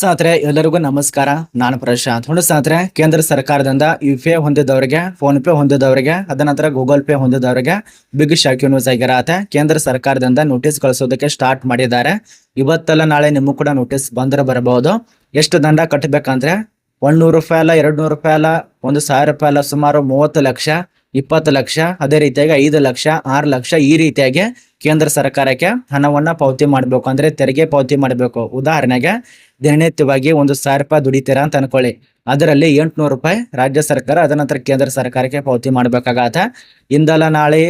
ಸ್ನೇಹಿತರೆ, ಎಲ್ಲರಿಗೂ ನಮಸ್ಕಾರ. ನಾನು ಪ್ರಶಾಂತ್. ಹುಣ ಸಾತ್ರೆ ಕೇಂದ್ರ ಸರ್ಕಾರದಿಂದ ಯು ಪಿ ಐ ಹೊಂದಿದವರಿಗೆ, ಫೋನ್ ಪೇ ಹೊಂದಿದವರಿಗೆ, ಅದ ನಂತರ ಗೂಗಲ್ ಪೇ ಹೊಂದಿದವರಿಗೆ ಬಿಗ್ ಶಾಕ್ ನ್ಯೂಸ್ ಆಗಿರತ್ತೆ. ಕೇಂದ್ರ ಸರ್ಕಾರದಿಂದ ನೋಟಿಸ್ ಕಳಿಸೋದಕ್ಕೆ ಸ್ಟಾರ್ಟ್ ಮಾಡಿದ್ದಾರೆ. ಇವತ್ತೆಲ್ಲ ನಾಳೆ ನಿಮಗೂ ಕೂಡ ನೋಟಿಸ್ ಬಂದ್ರೆ ಬರಬಹುದು. ಎಷ್ಟು ದಂಡ ಕಟ್ಟಬೇಕಂದ್ರೆ ಒಂದ್ ನೂರು ರೂಪಾಯಿ ಅಲ್ಲ ಎರಡ್ ನೂರು ರೂಪಾಯಿ ಅಲ್ಲ, ಒಂದು ಸಾವಿರ ರೂಪಾಯಿ ಅಲ್ಲ, ಸುಮಾರು ಮೂವತ್ತು ಲಕ್ಷ ಇಪ್ಪತ್ತು ಲಕ್ಷ, ಅದೇ ರೀತಿಯಾಗಿ ಐದು ಲಕ್ಷ, ಆರು ಲಕ್ಷ ಈ ರೀತಿಯಾಗಿ ಕೇಂದ್ರ ಸರ್ಕಾರಕ್ಕೆ ಹಣವನ್ನ ಪಾವತಿ ಮಾಡಬೇಕು. ಅಂದ್ರೆ ತೆರಿಗೆ ಪಾವತಿ ಮಾಡಬೇಕು. ಉದಾಹರಣೆಗೆ, ದಿನನಿತ್ಯವಾಗಿ ಒಂದು ಸಾವಿರ ರೂಪಾಯಿ ದುಡಿತೀರಾ ಅಂತ ಅನ್ಕೊಳ್ಳಿ. ಅದರಲ್ಲಿ ಎಂಟುನೂರು ರೂಪಾಯಿ ರಾಜ್ಯ ಸರ್ಕಾರ ಅದ ನಂತರ ಕೇಂದ್ರ ಸರ್ಕಾರಕ್ಕೆ ಪಾವತಿ ಮಾಡಬೇಕಾಗತ್ತೆ. ಇಂದಲ್ಲ ನಾಳೆ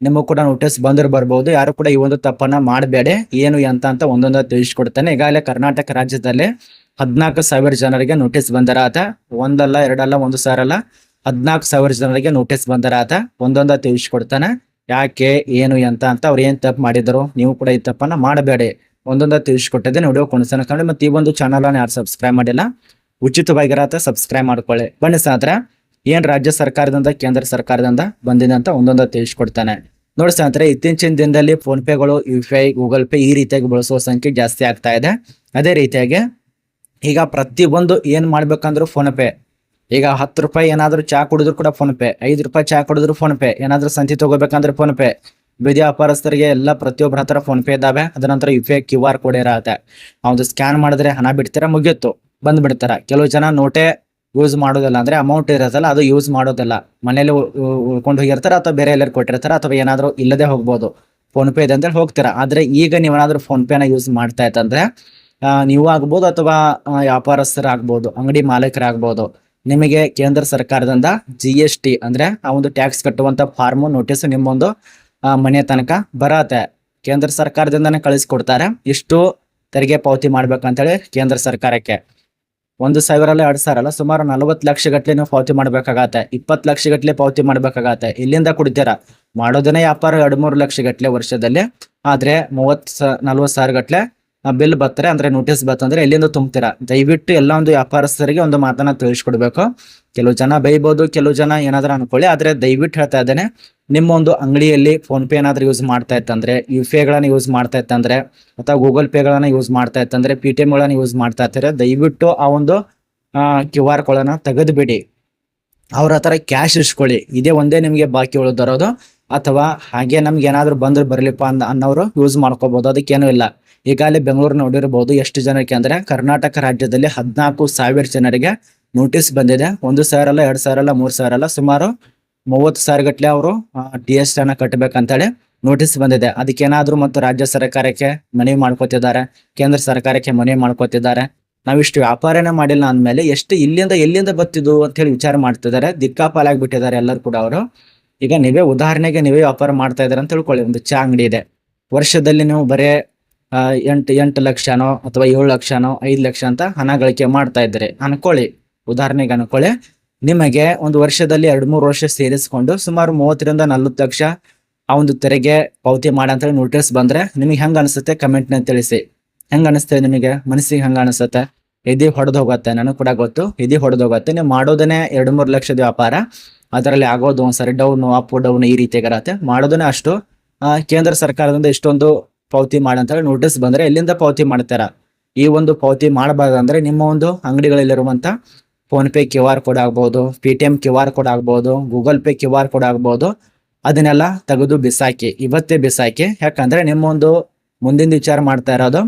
ನಿಮಗೂ ಕೂಡ ನೋಟಿಸ್ ಬಂದ್ರೆ ಬರ್ಬೋದು. ಯಾರು ಕೂಡ ಈ ಒಂದು ತಪ್ಪನ್ನ ಮಾಡಬೇಡಿ. ಏನು, ಎಂತ ಅಂತ ಒಂದೊಂದು ತಿಳಿಸ್ಕೊಡ್ತಾನೆ. ಈಗಾಗಲೇ ಕರ್ನಾಟಕ ರಾಜ್ಯದಲ್ಲಿ ಹದಿನಾಲ್ಕು ಸಾವಿರ ಜನರಿಗೆ ನೋಟಿಸ್ ಬಂದರಾತ ಒಂದಲ್ಲ, ಎರಡಲ್ಲ, ಒಂದು ಸಾವಿರ ಅಲ್ಲ ಹದ್ನಾಲ್ಕು ಸಾವಿರ ಜನರಿಗೆ ನೋಟಿಸ್ ಬಂದರಾತ ಒಂದೊಂದ ತಿಳಿಸ್ಕೊಡ್ತಾನೆ. ಯಾಕೆ, ಏನು, ಎಂತ ಅಂತ ಅವ್ರು ಏನ್ ತಪ್ಪು ಮಾಡಿದ್ರು ನೀವು ಕೂಡ ಈ ತಪ್ಪನ್ನ ಮಾಡಬೇಡಿ. ಒಂದೊಂದ ತಿಳಿಸ್ಕೊಟ್ಟಿದ್ದೆ ವಿಡಿಯೋ ಕೊಣಿಸ್ತಾನೆ ಕಂಡು ಮತ್ತೆ ಈ ಒಂದು ಚಾನಲ್ ಯಾರು ಸಬ್ಸ್ಕ್ರೈಬ್ ಮಾಡಿಲ್ಲ ಉಚಿತವಾಗಿರತ್ತ ಸಬ್ಸ್ಕ್ರೈಬ್ ಮಾಡ್ಕೊಳ್ಳಿ. ಬನ್ನಿ ಸ್ನೇಹಿತರೆ, ಏನ್ ರಾಜ್ಯ ಸರ್ಕಾರದಿಂದ, ಕೇಂದ್ರ ಸರ್ಕಾರದಿಂದ ಬಂದಿದೆ ಅಂತ ಒಂದೊಂದ ತಿಳಿಸ್ಕೊಡ್ತಾನೆ. ನೋಡಿ ಸ್ನೇಹಿತರೆ, ಇತ್ತೀಚಿನ ದಿನದಲ್ಲಿ ಫೋನ್ ಪೇಗಳು U P I, Google Pay ಈ ರೀತಿಯಾಗಿ ಬಳಸುವ ಸಂಖ್ಯೆ ಜಾಸ್ತಿ ಆಗ್ತಾ ಇದೆ. ಅದೇ ರೀತಿಯಾಗಿ ಈಗ ಪ್ರತಿಯೊಂದು ಏನ್ ಮಾಡ್ಬೇಕಂದ್ರೂ ಫೋನ್ ಪೇ ಈಗ ಹತ್ತು ರೂಪಾಯಿ ಏನಾದರೂ ಚಾ ಕುಡಿದ್ರು ಕೂಡ ಫೋನ್ ಪೇ ಐದು ರೂಪಾಯಿ ಚಾ ಕುಡಿದ್ರು ಫೋನ್ ಪೇ ಏನಾದರೂ ಸಂತಿ ತಗೋಬೇಕಂದ್ರೆ ಫೋನ್ ಪೇ ಬೀದಿ ವ್ಯಾಪಾರಸ್ಥರಿಗೆ ಎಲ್ಲ ಪ್ರತಿಯೊಬ್ಬರ ಹತ್ರ ಫೋನ್ ಪೇ ಇದಾವೆ ಅದ ನಂತರ U P I Q R code ಇರತ್ತೆ. ಅವ್ನು ಸ್ಕ್ಯಾನ್ ಮಾಡಿದ್ರೆ ಹಣ ಬಿಡ್ತೀರಾ? ಮುಗಿಯುತ್ತು ಬಂದ್ ಬಿಡ್ತಾರ ಕೆಲವು ಜನ ನೋಟೇ ಯೂಸ್ ಮಾಡೋದಿಲ್ಲ. ಅಂದ್ರೆ ಅಮೌಂಟ್ ಇರೋದಲ್ಲ ಅದು ಯೂಸ್ ಮಾಡೋದಿಲ್ಲ. ಮನೇಲಿ ಉಳ್ಕೊಂಡು ಹೋಗಿರ್ತಾರ? ಅಥವಾ ಬೇರೆ ಎಲ್ಲರೂ ಕೊಟ್ಟಿರ್ತಾರ? ಅಥವಾ ಏನಾದರೂ ಇಲ್ಲದೆ ಹೋಗ್ಬೋದು. ಫೋನ್ ಪೇ ಇದೆ ಅಂತೇಳಿ ಹೋಗ್ತೀರಾ? ಆದ್ರೆ ಈಗ ನೀವೇನಾದರೂ ಫೋನ್ ಪೇನ ಯೂಸ್ ಮಾಡ್ತಾ ಇತ್ತಂದ್ರೆ ನೀವು ಆಗ್ಬೋದು ಅಥವಾ ವ್ಯಾಪಾರಸ್ಥರಾಗ್ಬೋದು, ಅಂಗಡಿ ಮಾಲೀಕರಾಗ್ಬೋದು. ನಿಮಗೆ ಕೇಂದ್ರ ಸರ್ಕಾರದಿಂದ ಜಿ ಎಸ್ ಟಿ ಅಂದ್ರೆ ಆ ಒಂದು ಟ್ಯಾಕ್ಸ್ ಕಟ್ಟುವಂತ ಫಾರ್ಮು ನೋಟಿಸ್ ನಿಮ್ಮೊಂದು ಮನೆ ತನಕ ಬರತ್ತೆ. ಕೇಂದ್ರ ಸರ್ಕಾರದಿಂದನೇ ಕಳಿಸ್ಕೊಡ್ತಾರೆ. ಇಷ್ಟು ತೆರಿಗೆ ಪಾವತಿ ಮಾಡ್ಬೇಕಂತೇಳಿ ಕೇಂದ್ರ ಸರ್ಕಾರಕ್ಕೆ. ಒಂದು ಸಾವಿರ ಅಲ್ಲ ಎರಡ್ ಸಾವಿರ ಅಲ್ಲ ಸುಮಾರು ನಲವತ್ತು ಲಕ್ಷ ನೀವು ಪಾವತಿ ಮಾಡ್ಬೇಕಾಗತ್ತೆ. ಇಪ್ಪತ್ತು ಲಕ್ಷ ಗಟ್ಲೆ ಪಾವತಿ ಮಾಡ್ಬೇಕಾಗತ್ತೆ. ಇಲ್ಲಿಂದ ಕುಡಿತೀರ. ಮಾಡೋದನ್ನೇ ವ್ಯಾಪಾರ ಎರಡ್ ಮೂರು ಲಕ್ಷ ಗಟ್ಲೆ ವರ್ಷದಲ್ಲಿ. ಆದ್ರೆ ಮೂವತ್ ಸ ನಲ್ವತ್ ಸಾವಿರ ಗಟ್ಲೆ ಬಿಲ್ ಬರ್ತಾರೆ, ಅಂದ್ರೆ ನೋಟಿಸ್ ಬರ್ತಂದ್ರೆ ಎಲ್ಲಿಂದ ತುಂಬ್ತೀರಾ? ದಯವಿಟ್ಟು ಎಲ್ಲ ಒಂದು ವ್ಯಾಪಾರಸ್ಥರಿಗೆ ಒಂದು ಮಾತನ್ನ ತಿಳಿಸ್ಕೊಡ್ಬೇಕು. ಕೆಲವು ಜನ ಬೈಬೋದು ಕೆಲವು ಜನ ಏನಾದ್ರೂ ಅನ್ಕೊಳ್ಳಿ, ಆದ್ರೆ ದಯವಿಟ್ಟು ಹೇಳ್ತಾ ಇದ್ದೇನೆ, ನಿಮ್ಮ ಒಂದು ಅಂಗಡಿಯಲ್ಲಿ ಫೋನ್ ಪೇ ಏನಾದ್ರೂ ಯೂಸ್ ಮಾಡ್ತಾ ಇತ್ತಂದ್ರೆ ಯು ಪಿ ಐಗಳನ್ನ ಯೂಸ್ ಮಾಡ್ತಾ ಇತ್ತಂದ್ರೆ, ಅಥವಾ ಗೂಗಲ್ ಪೇಗಳನ್ನ ಯೂಸ್ ಮಾಡ್ತಾ ಇತ್ತಂದ್ರೆ ಪಿ ಟಿ ಎಂಗಳನ್ನ ಯೂಸ್ ಮಾಡ್ತಾ ಇರ್ತಾರೆ, ದಯವಿಟ್ಟು ಆ ಒಂದು ಕ್ಯೂ ಆರ್ ಕೋಡನ್ನ ತೆಗೆದುಬಿಡಿ. ಅವ್ರ ಹತ್ರ ಕ್ಯಾಶ್ ಇಸ್ಕೊಳ್ಳಿ. ಇದೇ ಒಂದೇ ನಿಮಗೆ ಬಾಕಿ ಉಳಿದಿರೋದು. ಅಥವಾ ಹಾಗೆ ನಮ್ಗೆ ಏನಾದ್ರು ಬಂದ್ರೆ ಬರ್ಲಿಪ್ಪ ಅಂದ ಅನ್ನೋರು ಯೂಸ್ ಮಾಡ್ಕೋಬಹುದು ಅದಕ್ಕೇನು ಇಲ್ಲ. ಈಗಾಗಲೇ ಬೆಂಗಳೂರು ನೋಡಿರಬಹುದು ಎಷ್ಟು ಜನಕ್ಕೆ ಅಂದ್ರೆ ಕರ್ನಾಟಕ ರಾಜ್ಯದಲ್ಲಿ ಹದಿನಾಲ್ಕು ಸಾವಿರ ಜನರಿಗೆ ನೋಟಿಸ್ ಬಂದಿದೆ. ಒಂದು ಸಾವಿರ ಅಲ್ಲ, ಎರಡ್ ಸಾವಿರ ಅಲ್ಲ, ಮೂರ್ ಸಾವಿರ ಅಲ್ಲ, ಸುಮಾರು ಮೂವತ್ತು ಸಾವಿರ ಗಟ್ಲೆ ಅವರು ಡಿ ಎಸ್ ಅನ್ನ ಕಟ್ಟಬೇಕಂತೇಳಿ ನೋಟಿಸ್ ಬಂದಿದೆ. ಅದಕ್ಕೇನಾದ್ರೂ ಮತ್ತು ರಾಜ್ಯ ಸರ್ಕಾರಕ್ಕೆ ಮನವಿ ಮಾಡ್ಕೋತಿದ್ದಾರೆ, ಕೇಂದ್ರ ಸರ್ಕಾರಕ್ಕೆ ಮನವಿ ಮಾಡ್ಕೋತಿದ್ದಾರೆ. ನಾವಿಷ್ಟು ವ್ಯಾಪಾರನೇ ಮಾಡಿಲ್ಲ ಅಂದ್ಮೇಲೆ ಎಷ್ಟು ಇಲ್ಲಿಂದ ಎಲ್ಲಿಂದ ಬತ್ತಿದ್ದು ಅಂತ ಹೇಳಿ ವಿಚಾರ ಮಾಡ್ತಿದ್ದಾರೆ. ದಿಕ್ಕಾಪಾಲಾಗಿ ಬಿಟ್ಟಿದ್ದಾರೆ ಎಲ್ಲರೂ ಕೂಡ ಅವರು. ಈಗ ನೀವೇ ಉದಾಹರಣೆಗೆ ನೀವೇ ವ್ಯಾಪಾರ ಮಾಡ್ತಾ ಇದ್ದಾರೆ ಅಂತ ತಿಳ್ಕೊಳ್ಳಿ. ಒಂದು ಚಾ ಅಂಗಡಿ ಇದೆ. ವರ್ಷದಲ್ಲಿ ನೀವು ಬರೇ ಎಂಟು ಎಂಟು ಲಕ್ಷನೋ ಅಥವಾ ಏಳು ಲಕ್ಷನೋ, ಐದು ಲಕ್ಷ ಅಂತ ಹಣ ಗಳಿಕೆ ಮಾಡ್ತಾ ಇದ್ದೀರಿ. ಅನ್ಕೊಳ್ಳಿ. ಉದಾಹರಣೆಗೆ ಅನ್ಕೊಳ್ಳಿ. ನಿಮಗೆ ಒಂದು ವರ್ಷದಲ್ಲಿ ಎರಡು, ಮೂರು ವರ್ಷ ಸೇರಿಸ್ಕೊಂಡು ಸುಮಾರು ಮೂವತ್ತರಿಂದ ನಲ್ವತ್ತು ಲಕ್ಷ ಆ ಒಂದು ತೆರಿಗೆ ಪಾವತಿ ಮಾಡಂತೇಳಿ ನೋಟಿಸ್ ಬಂದ್ರೆ ನಿಮಗೆ ಹೆಂಗ ಅನಿಸುತ್ತೆ? ಕಮೆಂಟ್ನ ತಿಳಿಸಿ. ಹೆಂಗ ಅನಿಸ್ತೇವೆ ನಿಮಗೆ? ಮನಸ್ಸಿಗೆ ಹೆಂಗ ಅನಿಸುತ್ತೆ? ಎದಿ ಹೊಡೆದು ಹೋಗುತ್ತೆ. ನನಗೆ ಕೂಡ ಗೊತ್ತು. ಎದಿ ಹೊಡೆದು ಹೋಗುತ್ತೆ. ನೀವು ಮಾಡೋದನ್ನೇ ಎರಡು ಮೂರು ಲಕ್ಷದ ವ್ಯಾಪಾರ. ಅದರಲ್ಲಿ ಆಗೋದು ಒಂದ್ಸರಿ ಡೌನ್ ಅಪ್ ಡೌನ್ ಈ ರೀತಿಯಾಗಿರತ್ತೆ ಮಾಡೋದನ್ನೇ ಅಷ್ಟು ಕೇಂದ್ರ ಸರ್ಕಾರದಿಂದ ಇಷ್ಟೊಂದು ಪಾವತಿ ಮಾಡಂತೇಳಿ ನೋಟಿಸ್ ಬಂದ್ರೆ ಎಲ್ಲಿಂದ ಪಾವತಿ ಮಾಡ್ತಾರ? ಈ ಒಂದು ಪಾವತಿ ಮಾಡಬಾರ್ದಂದ್ರೆ ನಿಮ್ಮ ಒಂದು ಅಂಗಡಿಗಳಲ್ಲಿರುವಂಥ PhonePe Q R code ಆಗ್ಬೋದು P T M Q R code ಆಗ್ಬೋದು Google Pay Q R code ಆಗ್ಬೋದು. ಅದನ್ನೆಲ್ಲ ತೆಗೆದು ಬಿಸಾಕಿ, ಇವತ್ತೇ ಬಿಸಾಕಿ. ಯಾಕಂದ್ರೆ ನಿಮ್ಮ ಒಂದು ಮುಂದಿನ ವಿಚಾರ ಮಾಡ್ತಾ ಇರೋದು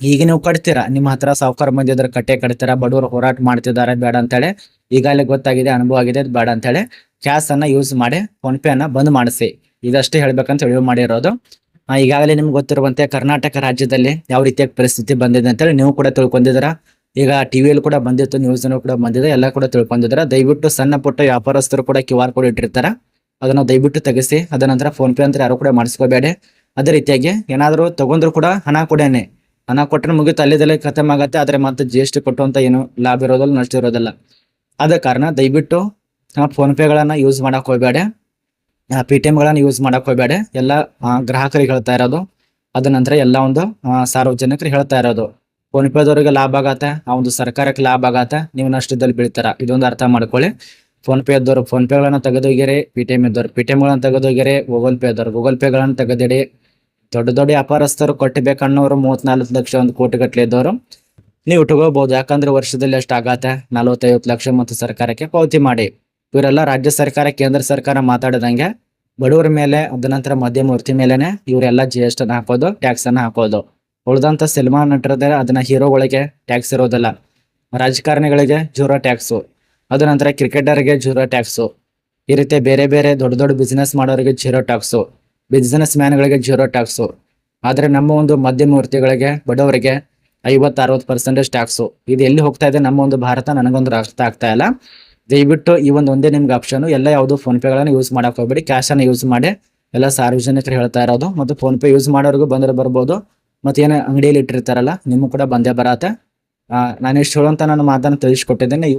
ಈಗ ನೀವು ಕಟ್ತೀರಾ? ನಿಮ್ಮ ಹತ್ರ ಸಾವುಕಾರ ಮಂದಿ ಕಟ್ಟೆ ಕಟ್ತೀರಾ? ಬಡವರು ಹೋರಾಟ ಮಾಡ್ತಿದ್ದಾರೆ, ಬೇಡ ಅಂತೇಳಿ. ಈಗಾಗಲೇ ಗೊತ್ತಾಗಿದೆ, ಅನುಭವ ಆಗಿದೆ ಬೇಡ ಅಂತೇಳಿ ಕ್ಯಾಶ್ ಅನ್ನ ಯೂಸ್ ಮಾಡಿ ಫೋನ್ ಪೇ ಅನ್ನ ಬಂದ್ ಮಾಡಿಸಿ. ಇದಷ್ಟೇ ಹೇಳ್ಬೇಕಂತ ಹೇಳಿ ಮಾಡಿರೋದು. ಈಗಾಗಲೇ ನಿಮ್ಗೆ ಗೊತ್ತಿರುವಂತೆ ಕರ್ನಾಟಕ ರಾಜ್ಯದಲ್ಲಿ ಯಾವ ರೀತಿಯಾಗಿ ಪರಿಸ್ಥಿತಿ ಬಂದಿದೆ ಅಂತೇಳಿ ನೀವು ಕೂಡ ತಿಳ್ಕೊಂಡಿದ್ದೀರಾ? ಈಗ ಟಿವಿಯಲ್ಲಿ ಕೂಡ ಬಂದಿತ್ತು ನ್ಯೂಸ್ ಕೂಡ ಬಂದಿದೆ, ಎಲ್ಲ ಕೂಡ ತಿಳ್ಕೊಂಡಿದ್ದೀರಾ? ದಯವಿಟ್ಟು ಸಣ್ಣ ಪುಟ್ಟ ವ್ಯಾಪಾರಸ್ಥರು ಕೂಡ ಕ್ಯೂ ಆರ್ ಕೋಡ್ ಇಟ್ಟಿರ್ತಾರೆ. ಅದನ್ನು ದಯವಿಟ್ಟು ತೆಗೆಸಿ, ಅದ ನಂತರ ಫೋನ್ ಪೇ ಅಂತ ಯಾರು ಕೂಡ ಮಾಡಿಸ್ಕೋಬೇಡಿ. ಅದೇ ರೀತಿಯಾಗಿ ಏನಾದರೂ ತಗೊಂಡ್ರು ಕೂಡ ಹಣ ಕೊಡೇನೆ. ಹಣ ಕೊಟ್ಟರೆ ಮುಗಿತು, ಅಲ್ಲಿದಲ್ಲೇ ಖತಮ್ ಆಗತ್ತೆ, ಆದರೆ ಮತ್ತೆ ಜಿ ಎಸ್ ಟಿ ಕೊಟ್ಟುವಂತ ಏನು ಲಾಭ ಇರೋದಿಲ್ಲ, ನಷ್ಟ ಇರೋದಿಲ್ಲ. ಆದ ಕಾರಣ ದಯವಿಟ್ಟು ಫೋನ್ ಪೇಗಳನ್ನ ಯೂಸ್ ಮಾಡಕ್ ಹೋಗ್ಬೇಡಿ. ಪಿ ಟಿ ಎಮ್ಗಳನ್ನು ಯೂಸ್ ಮಾಡಕ್ ಹೋಗ್ಬೇಡಿ. ಎಲ್ಲ ಗ್ರಾಹಕರಿಗೆ ಹೇಳ್ತಾ ಇರೋದು. ಅದ ನಂತರ ಎಲ್ಲ ಒಂದು ಸಾರ್ವಜನಿಕರಿಗೆ ಹೇಳ್ತಾ ಇರೋದು. ಫೋನ್ ಪೇದವರಿಗೆ ಲಾಭ ಆಗತ್ತೆ, ಆ ಒಂದು ಸರ್ಕಾರಕ್ಕೆ ಲಾಭ ಆಗತ್ತೆ, ನೀವು ನಷ್ಟದಲ್ಲಿ ಬೀಳ್ತಾರ? ಇದೊಂದು ಅರ್ಥ ಮಾಡ್ಕೊಳ್ಳಿ. ಫೋನ್ ಪೇ ಇದ್ದವರು ಫೋನ್ ಪೇಗಳನ್ನು ತೆಗೆದೋಗಿರಿ ಪಿ ಟಿ ಎಂ ಇದ್ದವರು ಪಿ ಟಿ ಎಮ್ಗಳನ್ನು ಗೂಗಲ್ ಪೇ ಇದ್ದವರು ಗೂಗಲ್ ಪೇಗಳನ್ನು ತೆಗೆದಿಡಿ. ದೊಡ್ಡ ದೊಡ್ಡ ವ್ಯಾಪಾರಸ್ಥರು ಕೊಟ್ಟಬೇಕನ್ನೋರು ಮೂವತ್ನಾಲ್ಕು ಲಕ್ಷ ಒಂದು ಕೋಟಿ ಗಟ್ಟಲೆ ಇದ್ದವರು. ನೀವು ಇಟ್ಕೋಬಹುದು ಯಾಕಂದ್ರೆ ವರ್ಷದಲ್ಲಿ ಎಷ್ಟು ಆಗತ್ತೆ. ನಲವತ್ತೈವತ್ತು ಲಕ್ಷ ಮತ್ತು ಸರ್ಕಾರಕ್ಕೆ ಪಾವತಿ ಮಾಡಿ. ಇವರೆಲ್ಲ ರಾಜ್ಯ ಸರ್ಕಾರ, ಕೇಂದ್ರ ಸರ್ಕಾರ ಮಾತಾಡದಂಗೆ ಬಡವರ ಮೇಲೆ, ಅದ ನಂತರ ಮಧ್ಯಮ ಮೇಲೆನೆ ಇವರೆಲ್ಲ ಜಿ ಎಸ್ ಟನ್ನ ಹಾಕೋದು ಟ್ಯಾಕ್ಸ್ ಅನ್ನ ಹಾಕೋದು. ಉಳಿದಂತ ಸಿನಿಮಾ ನಟರದೇ ಅದನ್ನ ಹೀರೋಗಳಿಗೆ ಟ್ಯಾಕ್ಸ್ ಇರೋದಿಲ್ಲ. ರಾಜಕಾರಣಿಗಳಿಗೆ ಜೂರೋ ಟ್ಯಾಕ್ಸು ಅದ ನಂತರ ಕ್ರಿಕೆಟರ್ಗೆ ಜೂರೋ ಟ್ಯಾಕ್ಸು ಈ ರೀತಿ ಬೇರೆ ಬೇರೆ ದೊಡ್ಡ ದೊಡ್ಡ ಬಿಸ್ನೆಸ್ ಮಾಡೋರಿಗೆ ಜೀರೋ ಟ್ಯಾಕ್ಸು ಬಿಸ್ನೆಸ್ ಮ್ಯಾನ್ಗಳಿಗೆ ಜೀರೋ ಟ್ಯಾಕ್ಸು. ಆದರೆ ನಮ್ಮ ಒಂದು ಮಧ್ಯಮ ವೃತ್ತಿಗಳಿಗೆ ಬಡವರಿಗೆ ಐವತ್ತು ಅರವತ್ತು ಪರ್ಸೆಂಟೇಜ್ ಟ್ಯಾಕ್ಸು. ಇದು ಎಲ್ಲಿ ಹೋಗ್ತಾ ಇದೆ ನಮ್ಮ ಒಂದು ಭಾರತ ನನಗೊಂದು ರಾಷ್ಟ್ರ ಆಗ್ತಾ ಇಲ್ಲ. ದಯವಿಟ್ಟು ಈ ಒಂದು ಒಂದೇ ನಿಮ್ಗೆ ಆಪ್ಷನ್ ಎಲ್ಲ ಯಾವುದು ಫೋನ್ ಪೇಗಳನ್ನು ಯೂಸ್ ಮಾಡೋಕೆ ಹೋಗ್ಬೇಡಿ. ಕ್ಯಾಶ್ ಅನ್ನ ಯೂಸ್ ಮಾಡಿ, ಎಲ್ಲ ಸಾರ್ವಜನಿಕರು ಹೇಳ್ತಾ ಇರೋದು. ಮತ್ತು ಫೋನ್ ಪೇ ಯೂಸ್ ಮಾಡೋರಿಗೂ ಬಂದರೆ ಬರ್ಬೋದು. ಮತ್ತು ಏನೇ ಅಂಗಡಿಯಲ್ಲಿ ಇಟ್ಟಿರ್ತಾರಲ್ಲ, ನಿಮಗೂ ಕೂಡ ಬಂದೇ ಬರತ್ತೆ. ನಾನು ಇಷ್ಟು ಹೇಳುವಂತ ನಾನು ಮಾತನ್ನು ತಿಳಿಸ್ಕೊಟ್ಟಿದ್ದೇನೆ.